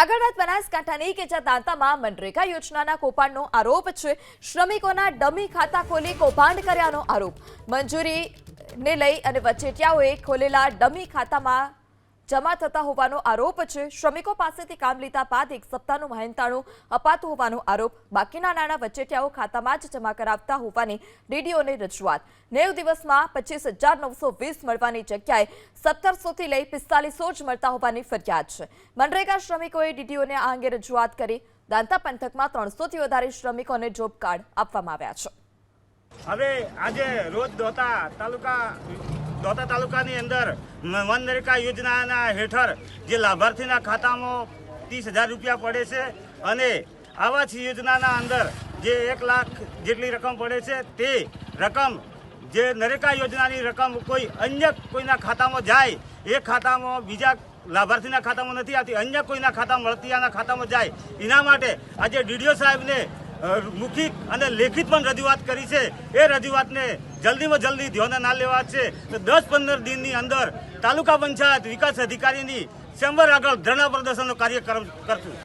આગળ વાત બનાસકાંઠાની કે જ્યાં દાંતામાં મનરેગા યોજનાના કૌભાંડનો આરોપ છે. શ્રમિકોના ડમી ખાતા ખોલી કૌભાંડ કર્યાનો આરોપ. મંજૂરીને લઈ અને વચેટિયાઓએ ખોલેલા ડમી ખાતામાં જમા થતા હોવાનો આરોપ છે. શ્રમિકો પાસેથી કામ લીધા બાદ એક સપ્તાહનું મહેનતાણું અપાતું હોવાનો આરોપ. બાકીના નાણાં વચેટિયાઓ ખાતામાં જ જમા કરાવતા હોવાની ડીડીઓની રજૂઆત. નેવ દિવસમાં પચીસ મળવાની જગ્યાએ સત્તરસોથી લઈ પિસ્તાલીસો જ મળતા હોવાની ફરિયાદ છે. મનરેગા શ્રમિકોએ ડીડીઓને આ અંગે રજૂઆત કરી. દાંતા પંથકમાં ત્રણસોથી વધારે શ્રમિકોને જોબ કાર્ડ આપવામાં આવ્યા છે. હવે આજે રોજ દોતા તાલુકા દોતા તાલુકાની અંદર મનરેગા યોજનાના હેઠળ જે લાભાર્થીના ખાતામાં ત્રીસ હજાર રૂપિયા પડે છે અને આવાસ યોજનાના અંદર જે એક લાખ જેટલી રકમ પડે છે તે રકમ જે નરેકા યોજનાની રકમ કોઈ અન્ય કોઈના ખાતામાં જાય એ ખાતામાં બીજા લાભાર્થીના ખાતામાં નથી આવતી, અન્ય કોઈના ખાતામાં મળતીયાના ખાતામાં જાય. એના માટે આજે ડીડીઓ સાહેબને મૌખિક અને લેખિત પણ રજૂઆત કરી છે. એ રજૂઆતને જલ્દીમાં જલ્દી ધ્યાને ના લેવા છે. તો દસ પંદર દિનની અંદર તાલુકા પંચાયત વિકાસ અધિકારીની ચેમ્બર આગળ ધરણા પ્રદર્શનનો કાર્યક્રમ કરશું.